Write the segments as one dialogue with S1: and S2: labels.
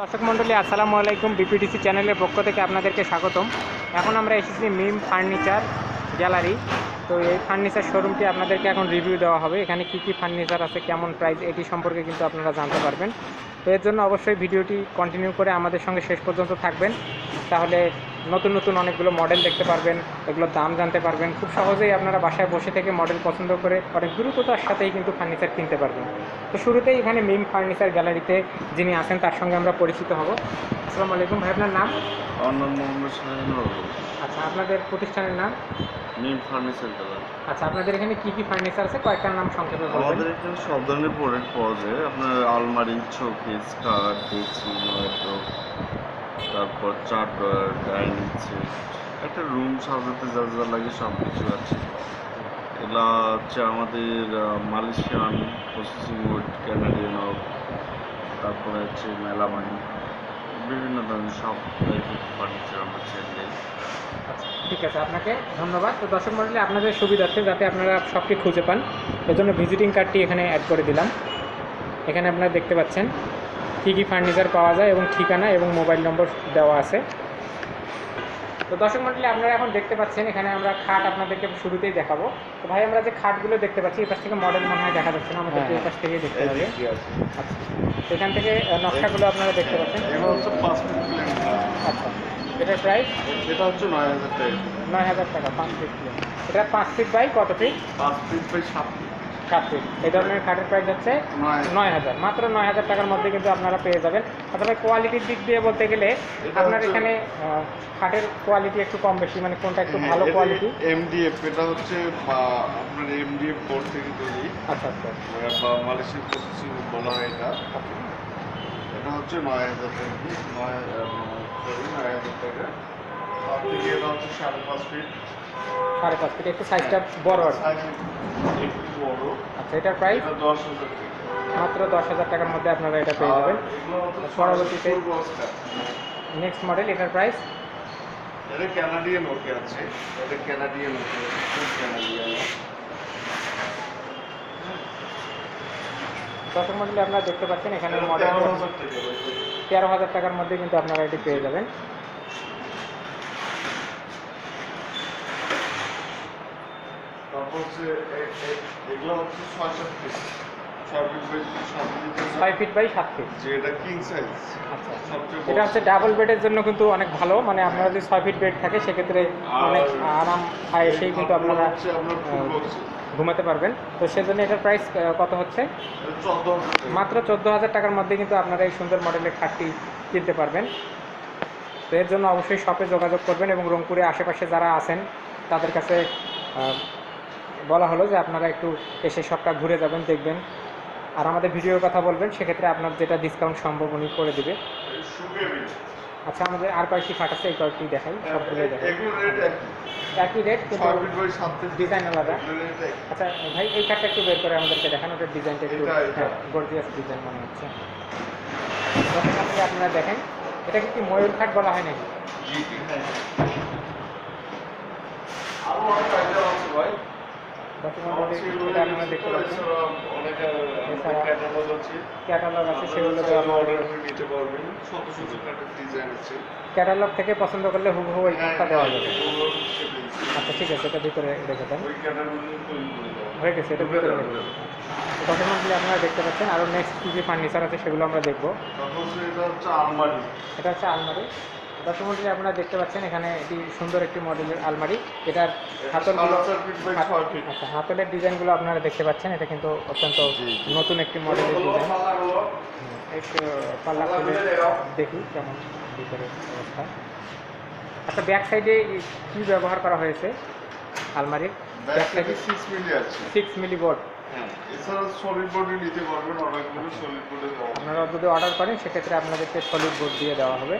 S1: দর্শক মণ্ডলী, আসসালামু আলাইকুম বিপিডিসি চ্যানেলের পক্ষ থেকে আপনাদেরকে স্বাগতম। এখন আমরা এসেছি মিম ফার্নিচার গ্যালারি। তো এই ফার্নিচার শোরুমটি আপনাদেরকে এখন রিভিউ দেওয়া হবে। এখানে কি কি ফার্নিচার আছে, কেমন প্রাইস এটি সম্পর্কে কিন্তু আপনারা জানতে পারবেন। তো এর জন্য অবশ্যই ভিডিওটি কন্টিনিউ করে আমাদের সঙ্গে শেষ পর্যন্ত থাকবেন। তাহলে নতুন নতুন অনেকগুলো মডেল দেখতে পারবেন এগুলোর দাম জানতে পারবেন। খুব সহজেই আপনারা বাসায় বসে থেকে মডেল পছন্দ করে অনেক দ্রুততার সাথেই কিন্তু ফার্নিচার কিনতে পারবেন। তো শুরুতেই এখানে মিম ফার্নিচার গ্যালারিতে যিনি আছেন তার সঙ্গে আমরা পরিচিত হব। আসসালামু আলাইকুম ভাই আপনার নাম?
S2: মোহাম্মদ
S1: আচ্ছা আপনাদের প্রতিষ্ঠানের নাম?
S2: নিম ফার্নিচার কালার
S1: আচ্ছা আপনাদের এখানে কি কি ফার্নিচার আছে? কয়েকটার নাম সংক্ষেপে বলবেন।
S2: আমাদের এখানে সব ধরনের প্রোডাক্ট পাওয়া যায়। আপনার আলমারি শোকেস খাট ওয়ার্ড্রোব তারপর চার ডয়ার ডাইনিং সেট একটা রুম সাজাতে যা যা লাগে সব কিছু আছে। এগুলা হচ্ছে আমাদের মালয়েশিয়ান প্রসেসিং উড ক্যানাডিয়ান তারপরে হচ্ছে মেলামানি বিভিন্ন ধরনের সব ফার্নিচার আমরা ছেড়ে
S1: আচ্ছা ঠিক আছে, আপনাকে ধন্যবাদ। তো দর্শক মন্ডলী, আপনাদের সুবিধার্থে যাতে আপনারা সবটি খুঁজে পান, এজন্য ভিজিটিং কার্ডটি এখানে অ্যাড করে দিলাম। এখানে আপনারা দেখতে পাচ্ছেন কী কী ফার্নিচার পাওয়া যায় এবং ঠিকানা এবং মোবাইল নম্বর দেওয়া আছে। তো দর্শক মন্ডলী আপনারা এখন দেখতে পাচ্ছেন এখানে আমরা খাট আপনাদেরকে শুরুতেই দেখাবো। তো ভাই আমরা যে খাটগুলো দেখতে পাচ্ছি এই পাশ থেকে মডেল মনে হয় দেখা যাচ্ছে না আমাদের
S2: হ্যাঁ,
S1: এই পাশ থেকেই দেখতে
S2: আছে।
S1: আচ্ছা এখান থেকে নকশাগুলো আপনারা দেখতে পাচ্ছেন। আচ্ছা এটার প্রাইস
S2: এটা হচ্ছে নয় হাজার টাকা।
S1: নয় হাজার টাকা পাঁচ ফিট এটা পাঁচ ফিট বাই কত ফিট?
S2: পাঁচ ফিট বাই সাত ফিট
S1: এই ধরনের খাটের প্রাইস হচ্ছে
S2: নয়।
S1: হাজার। মাত্র নয় হাজার টাকার মধ্যে কিন্তু আপনারা পেয়ে যাবেন। অথবা কোয়ালিটির দিক দিয়ে বলতে গেলে আপনার এখানে খাটের কোয়ালিটি একটু কম বেশি মানে কোনটা একটু ভালো কোয়ালিটি
S2: এমডিএফ এটা হচ্ছে আপনার এমডিএফ বোর্ড থেকে তৈরি।
S1: আচ্ছা আচ্ছা।
S2: বা মালয়েশিয়ান প্রসেসিং বলা হয় এটা। এটা হচ্ছে নয় হাজার টাকা। নয় সরি নয় হাজার টাকা। আপনি এটা হচ্ছে সাড়ে পাঁচ ফিট
S1: সাড়ে পাঁচ ফিট একটু সাইজটা বড় আর আচ্ছা এটার প্রাইস মাত্র দশ হাজার টাকার মধ্যে আপনারা এটা পেয়ে যাবেন। পরবর্তীতে- নেক্সট মডেল এটার প্রাইস
S2: এটা ক্যানাডিয়ান ওকে আছে। এটা ক্যানাডিয়ান ওকে ক্যানাডিয়ান
S1: দশক মডেলে আপনারা দেখতে পাচ্ছেন এখানে মডেল
S2: তেরো হাজার
S1: টাকার মধ্যে কিন্তু আপনারা এটি পেয়ে যাবেন।
S2: তারপর হচ্ছে এগুলো হচ্ছে ছয় সাত পিস ছয়
S1: ফিট বাই সাত ফিট
S2: এটা কিং সাইজ
S1: আচ্ছা। এটা হচ্ছে ডাবল বেডের জন্য কিন্তু অনেক ভালো মানে আপনারা যদি ছয় ফিট বেড থাকে সেক্ষেত্রে অনেক আরাম হয় সেই কিন্তু আপনারা ঘুমাতে পারবেন। তো সেজন্য এটার প্রাইস কত হচ্ছে। মাত্র চোদ্দ হাজার টাকার মধ্যে কিন্তু আপনারা এই সুন্দর মডেলের খাটটি কিনতে পারবেন। তো এর জন্য অবশ্যই শপে যোগাযোগ করবেন এবং রংপুরে আশেপাশে যারা আছেন তাদের কাছে বলা হলো যে আপনারা একটু এসে সবটা ঘুরে যাবেন দেখবেন। আর আমাদের ভিডিওর কথা বলবেন সেক্ষেত্রে আপনার যেটা ডিসকাউন্ট সম্ভব উনি করে দেবে। আচ্ছা আমাদের আর কয়েকটি খাট আছে এই কয়েকটি দেখাই সবগুলো দেখাই।
S2: একই।
S1: রেট কিন্তু
S2: ফিট ফিট
S1: ডিজাইন আলাদা। আচ্ছা ভাই এই খাটটা একটু বের করে আমাদেরকে দেখান ওটার ডিজাইনটা একটু। গর্জিয়াস ডিজাইন মনে হচ্ছে। আপনি আপনারা দেখেন এটাকে কি ময়ূর খাট বলা হয় নাকি?
S2: হ্যাঁ। আরও অনেক ভাই।
S1: বর্তমানে এটা আপনারা দেখতে পাচ্ছেন। এছাড়া-
S2: ক্যাটালগ আছে।
S1: ক্যাটালগ আছে সেগুলো তো
S2: চাইলে
S1: আমার
S2: অর্ডার করে নিতে পারবেন। শত শত ডিজাইন আছে।
S1: ক্যাটালগ থেকে পছন্দ করলে হুবহু ওই খাটটা দেওয়া যাবে। আচ্ছা ঠিক আছে এটা ভিতরে রেখে দেন। হয়ে গেছে এটা ভিতরে রেখে দেন। বর্তমানে আপনারা দেখতে পাচ্ছেন আরও নেক্সট কী কী ফার্নিচার আছে সেগুলো আমরা দেখব।
S2: তারপর এটা হচ্ছে আলমারি।
S1: এটা হচ্ছে আলমারি। দর্শক মন্ডলী আপনারা দেখতে পাচ্ছেন এখানে এটি সুন্দর একটি মডেলের আলমারি। এটার হাতলগুলো আচ্ছা হাতলের ডিজাইনগুলো আপনারা দেখতে পাচ্ছেন। এটা কিন্তু অত্যন্ত। নতুন একটি মডেলের ডিজাইন। একটু পাল্লা খুলে দেখি কেমন ভিতরে অবস্থা। আচ্ছা ব্যাক সাইডে কি ব্যবহার করা হয়েছে আলমারির?
S2: ব্যাক সাইডে সিক্স মিলি আছে।
S1: Six milli board. আপনারা যদি অর্ডার করেন সেক্ষেত্রে আপনাদেরকে সলিড বোর্ড দিয়ে দেওয়া হবে।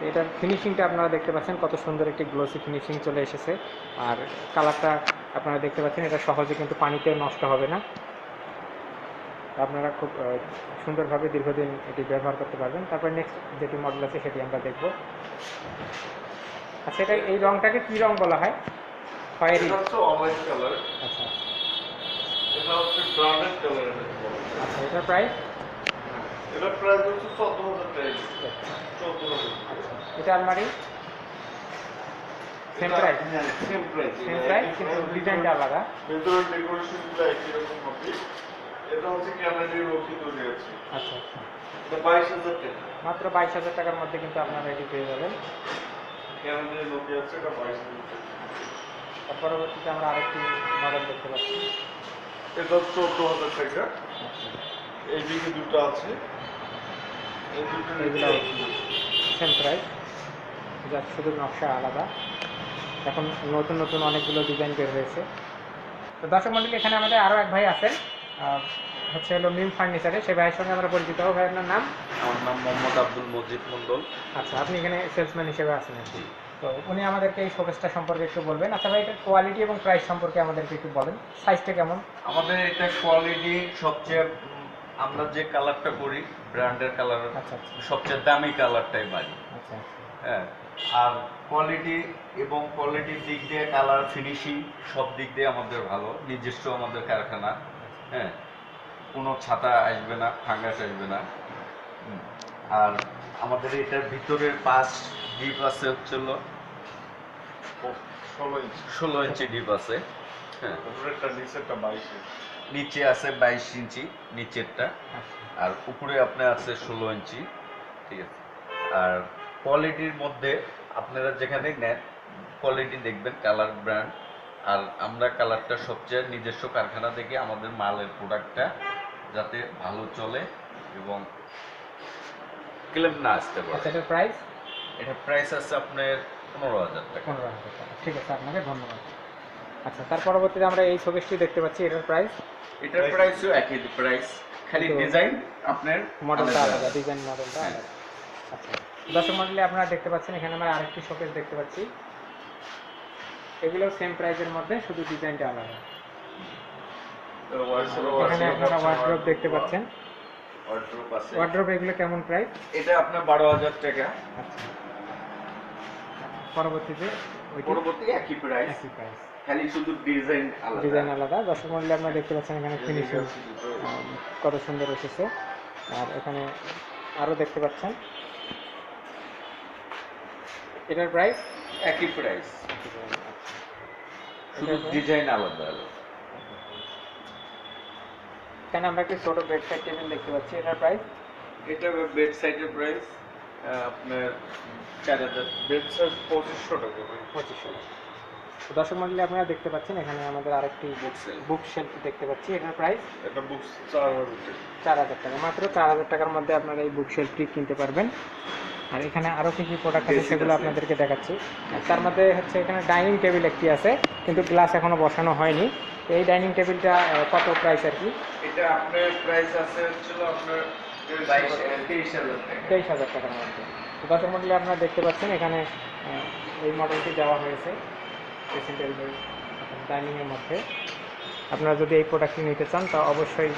S1: এটার ফিনিশিংটা আপনারা দেখতে পাচ্ছেন কত সুন্দর একটি গ্লোসি ফিনিশিং চলে এসেছে। আর কালারটা আপনারা দেখতে পাচ্ছেন এটা সহজে কিন্তু পানিতে নষ্ট হবে না। আপনারা খুব সুন্দরভাবে দীর্ঘদিন এটি ব্যবহার করতে পারবেন। তারপর নেক্সট যেটি মডেল আছে সেটি আমরা দেখব। আচ্ছা এটা এই রংটাকে কী রং বলা হয়? খয়েরি আচ্ছা। আচ্ছা এটার প্রাইস
S2: এটা প্রাইস হচ্ছে চোদ্দ হাজার টাকা চোদ্দ হাজার।
S1: এটা আলমারি? Same price
S2: same price
S1: same price কিন্তু ডিজাইনটা আলাদা।
S2: ভেতরের ডেকোরেশনগুলো একই রকম হবে। এটা হচ্ছে ক্যানাডির রকি তৈরি আছে
S1: আচ্ছা আচ্ছা।
S2: এটা বাইশ হাজার টাকা।
S1: মাত্র বাইশ হাজার টাকার মধ্যে কিন্তু আপনারা এটি পেয়ে যাবেন।
S2: ক্যানাডির রকি আছে এটা বাইশ হাজার টাকা।
S1: পরবর্তীতে আমরা আরেকটি মডেল দেখতে পাচ্ছি।
S2: এটা চোদ্দ হাজার টাকা। এইদিকে দুটো আছে।
S1: এগুলো সেম প্রাইস যা শুধু নকশা আলাদা। এখন নতুন নতুন অনেকগুলো ডিজাইন বের হয়েছে। তো দর্শক মন্ডলী এখানে আমাদের আরও এক ভাই আছেন। হচ্ছে হলো মিম ফার্নিচারে সেই ভাইয়ের সঙ্গে আমরা পরিচিত। হব ভাইয়ের নাম?
S3: আমার নাম মোহাম্মদ আব্দুল মজিদ মন্ডল
S1: আচ্ছা আপনি এখানে সেলসম্যান হিসেবে আছেন কি। তো উনি আমাদেরকে এই শোকেসটা সম্পর্কে একটু বলবেন। আচ্ছা ভাই এটার কোয়ালিটি এবং প্রাইস সম্পর্কে আমাদেরকে একটু বলেন। সাইজটা কেমন?
S3: আমাদের এটা কোয়ালিটি সবচেয়ে আমরা যে কালারটা করি ব্র্যান্ডের কালার
S1: আচ্ছা আচ্ছা।
S3: সবচেয়ে দামি কালারটাই মারি
S1: আচ্ছা
S3: হ্যাঁ আর কোয়ালিটি এবং কোয়ালিটির দিক দিয়ে কালার ফিনিশিং সব দিক দিয়ে আমাদের ভালো নিজস্ব আমাদের কারখানা হ্যাঁ। কোনো ছাতা আসবে না ফাঙ্গাস আসবে না। আর আমাদের এটার ভিতরের পাঁচ ডিপ আছে হচ্ছিল
S2: ষোলো ইঞ্চি।
S3: ষোলো ইঞ্চি ডিপ আছে হ্যাঁ।
S2: উপরেরটা নিচেরটা বাইশ। ইঞ্চি
S3: নিচে আছে বাইশ ইঞ্চি নিচেরটা।
S1: আচ্ছা।
S3: আর উপরে আপনার আছে ষোলো ইঞ্চি ঠিক আছে? আর কোয়ালিটির মধ্যে আপনারা যেখানে নেন কোয়ালিটি দেখবেন কালার ব্র্যান্ড। আর আমরা কালারটা সবচেয়ে নিজস্ব কারখানা থেকে আমাদের মালের প্রোডাক্টটা যাতে ভালো চলে এবং ক্লেম না আসতে পারে।
S1: এটার প্রাইস
S3: এটা প্রাইস আছে আপনার পনেরো হাজার টাকা।
S1: পনেরো হাজার টাকা। ঠিক আছে আপনাকে ধন্যবাদ। আচ্ছা তার পরবর্তীতে আমরা এই শোকেসটি দেখতে পাচ্ছি এটার প্রাইস
S3: এটার প্রাইসও একই প্রাইস খালি ডিজাইন আপনার
S1: মডেলটা
S3: আলাদা।
S1: ডিজাইন মডেলটা
S3: হ্যাঁ।
S1: আলাদা। আচ্ছা দর্শক মডেলে আপনারা দেখতে পাচ্ছেন এখানে আমরা আরেকটি শোকেস দেখতে পাচ্ছি। এগুলো সেম প্রাইসের মধ্যে শুধু ডিজাইনটা আলাদা। এখানে আপনারা ওয়ার্ড্রপ দেখতে পাচ্ছেন।
S3: Wardrobe আছে।
S1: ওয়ার্ড্রপ এগুলো কেমন প্রাইস
S3: এটা আপনার বারো হাজার টাকা।
S1: আচ্ছা। পরবর্তীতে ওইটি
S3: পরবর্তী একই প্রাইস
S1: একই প্রাইস
S3: খালি শুধু ডিজাইন আলাদা।
S1: ডিজাইন আলাদা। দর্শক মডেলে আপনারা দেখতে পাচ্ছেন এখানে ফিনিশিং কত সুন্দর এসেছে। আর এখানে আরও দেখতে পাচ্ছেন। এটার প্রাইস
S3: একই প্রাইস শুধু ডিজাইন আলাদা আলাদা।
S1: এখানে আমরা একটি ছোট বেড সাইড টেবিল দেখতে পাচ্ছি। এটার প্রাইস
S3: এটা বেড সাইডের প্রাইস আপনার চার হাজার।
S2: বেড সাইজ পঁচিশশো টাকা।
S1: পঁচিশশো তো দর্শক মন্ডলী আপনারা দেখতে পাচ্ছেন এখানে আমাদের আরেকটি
S3: বুক সেল
S1: বুক শেলফ দেখতে পাচ্ছি। এটার প্রাইস
S2: এটা বুক চার হাজার টাকা।
S1: মাত্র চার হাজার টাকার মধ্যে আপনারা এই বুক শেলফটি কিনতে পারবেন। আর এখানে আরও কী কী প্রোডাক্ট আছে সেগুলো আপনাদেরকে দেখাচ্ছি। তার মধ্যে হচ্ছে এখানে ডাইনিং টেবিল একটি আছে কিন্তু গ্লাস এখনও বসানো হয়নি। এই ডাইনিং টেবিলটা কত প্রাইস আর কি?
S3: এটা আপনার প্রাইস আছে হচ্ছিল আপনার তেইশ হাজার
S1: টাকার মধ্যে। তো দর্শক মন্ডলী আপনারা দেখতে পাচ্ছেন এখানে এই মডেলটি দেওয়া হয়েছে। ড্রেসিং টেবিল ডাইনিংয়ের মধ্যে। আপনারা যদি এই প্রোডাক্টটি নিতে চান তা অবশ্যই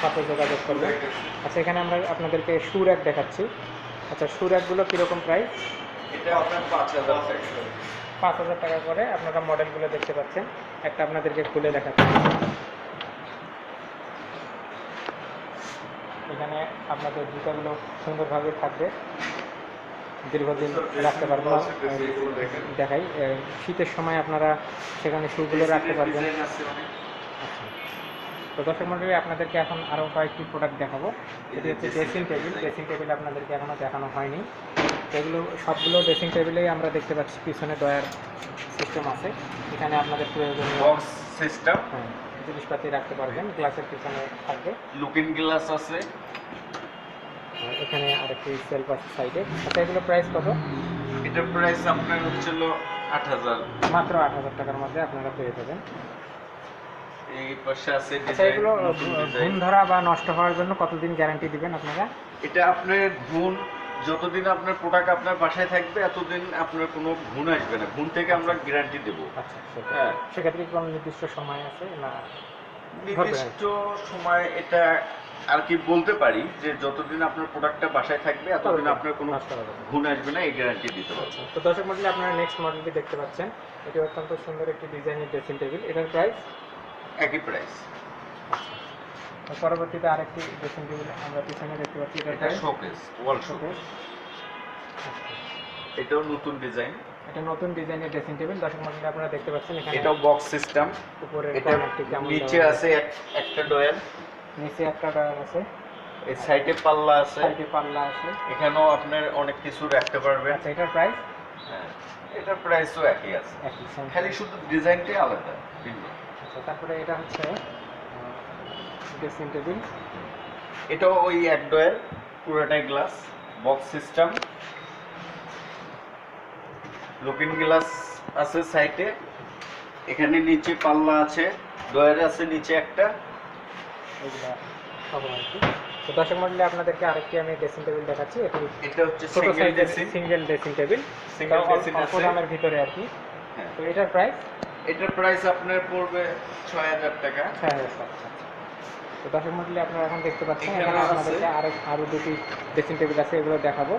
S1: সাথে যোগাযোগ করবেন। আচ্ছা এখানে আমরা আপনাদেরকে শু র্যাক দেখাচ্ছি। আচ্ছা শু র্যাকগুলো কীরকম প্রাইস
S3: এটা আপনার পাঁচ হাজার টাকা।
S1: পাঁচ হাজার টাকা করে আপনারা মডেলগুলো দেখতে পাচ্ছেন। একটা আপনাদেরকে খুলে দেখাচ্ছি। এখানে আপনাদের জুতাগুলো সুন্দরভাবে থাকবে। দীর্ঘদিন রাখতে পারব
S2: দেখেন
S1: দেখাই শীতের সময় আপনারা সেখানে শুগুলো রাখতে পারবেন। আচ্ছা। তো দর্শক মন্ডলী আপনাদেরকে এখন আরও কয়েকটি প্রোডাক্ট দেখাবো। এটি হচ্ছে ড্রেসিং টেবিল ড্রেসিং টেবিল আপনাদেরকে এখনও দেখানো হয়নি। এগুলো সবগুলো ড্রেসিং টেবিলেই আমরা দেখতে পাচ্ছি পিছনে দয়ার সিস্টেম আছে। এখানে আপনাদের প্রয়োজনীয়
S3: বক্স সিস্টেম
S1: হ্যাঁ, জিনিসপাতি রাখতে পারবেন। গ্লাসের পিছনে থাকবে।
S3: লুকিং গ্লাস আছে।
S1: এখানে আরেকটি সেলফ আছে সাইডে আচ্ছা এগুলো প্রাইস কত?
S3: এটার প্রাইস আপনার হচ্ছিল আট হাজার।
S1: মাত্র আট হাজার টাকার মধ্যে আপনারা পেয়ে যাবেন।
S3: এই পাশে আছে
S1: আচ্ছা
S3: ডিজাইন
S1: এগুলো ধরা বা নষ্ট হওয়ার জন্য কতদিন গ্যারান্টি দিবেন আপনারা?
S3: এটা আপনার ঘুণ যতদিন আপনার প্রোডাক্ট আপনার বাসায় থাকবে এতদিন আপনার কোনো ঘুণ আসবে না। ঘুণ থেকে আমরা গ্যারান্টি দেবো।
S1: আচ্ছা
S3: হ্যাঁ।
S1: সেক্ষেত্রে কোনো নির্দিষ্ট সময় আছে না?
S3: নির্দিষ্ট সময় এটা আর কি বলতে পারি যে যতদিন আপনার প্রোডাক্টটা বাসায় থাকবে এতদিন আপনার কোনো ঘুণ আসবে না এই গ্যারান্টি দিতে পারব
S1: আচ্ছা, তো দর্শক মন্ডলী আপনারা নেক্সট মডেলটি দেখতে পাচ্ছেন। এটি অত্যন্ত সুন্দর একটি ডিজাইনের ড্রেসিং টেবিল এটার প্রাইস
S3: একই প্রাইস
S1: তো পরবর্তীতে আরেকটি ড্রেসিং টেবিল আমরা পিছনে দেখতে পাচ্ছি এটা
S3: শোকেস ওয়াল শোকেস এটাও নতুন ডিজাইন
S1: এটা নতুন ডিজাইনের ড্রেসিং টেবিল দর্শক মন্ডলী আপনারা দেখতে পাচ্ছেন এখানে
S3: এটাও বক্স সিস্টেম
S1: উপরে
S3: এটা নিচে আছে একটা ডয়ার
S1: নিচে একটা ডয়ার আছে।
S3: এই সাইডে পাল্লা আছে।
S1: সাইডে পাল্লা আছে।
S3: এখানেও আপনার অনেক কিছু রাখতে পারবেন।
S1: আচ্ছা এটার প্রাইস
S3: হ্যাঁ, এটার প্রাইসও একই আছে। খালি শুধু ডিজাইনটাই আলাদা ভিন্ন।
S1: আচ্ছা তারপরে এটা হচ্ছে ড্রেসিং টেবিল
S3: এটাও ওই এক ডয়ের পুরোটাই glass box system looking glass আছে সাইডে। এখানে নিচে পাল্লা আছে ডয়ার আছে নিচে একটা।
S1: এগুলা সব আর কি। তো দর্শক মন্ডলী আপনাদেরকে আরেকটি আমি ড্রেসিং টেবিল দেখাচ্ছি। এটি
S3: এটা হচ্ছে
S1: ছোট সাইজের সিঙ্গেল ড্রেসিং টেবিল অল্প দামের ভিতরে আর কি।
S3: হ্যাঁ।
S1: তো এটার প্রাইস
S3: এটার প্রাইস আপনার পড়বে ছয় হাজার টাকা।
S1: ছয় হাজার টাকা। তো দর্শক মন্ডলী আপনারা এখন দেখতে পাচ্ছেন
S3: এখানে
S1: আপনাদেরকে আরও আরও দুটি ড্রেসিং টেবিল আছে এগুলো দেখাবো।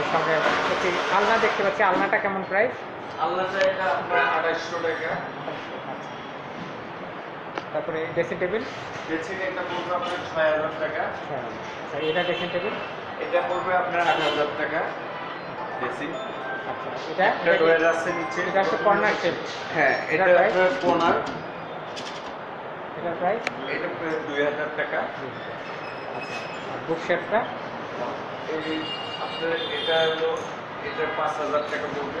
S1: এর সঙ্গে একটি আলনা দেখতে পাচ্ছি। আলনাটা কেমন প্রাইস
S3: আল্লাহটা এটা আপনার আড়াইশো টাকা।
S1: তারপরে ড্রেসিং টেবিল
S3: ড্রেসিং এটা পড়বে আপনার ছয় হাজার টাকা।
S1: আচ্ছা এটা ড্রেসিং টেবিল
S3: এটা পড়বে আপনার আট হাজার টাকা ড্রেসিং
S1: আচ্ছা এটা
S3: একটা ডোয়ার আছে নিচে।
S1: এটা হচ্ছে কর্নার শেপ
S3: হ্যাঁ এটা? আপনার কোনার
S1: এটার প্রাইস
S3: এটা প্রায় দুই হাজার টাকা।
S1: আচ্ছা আর বুক শেপটা
S3: এই আপনার এটা হলো এটা পাঁচ হাজার টাকা পড়বে।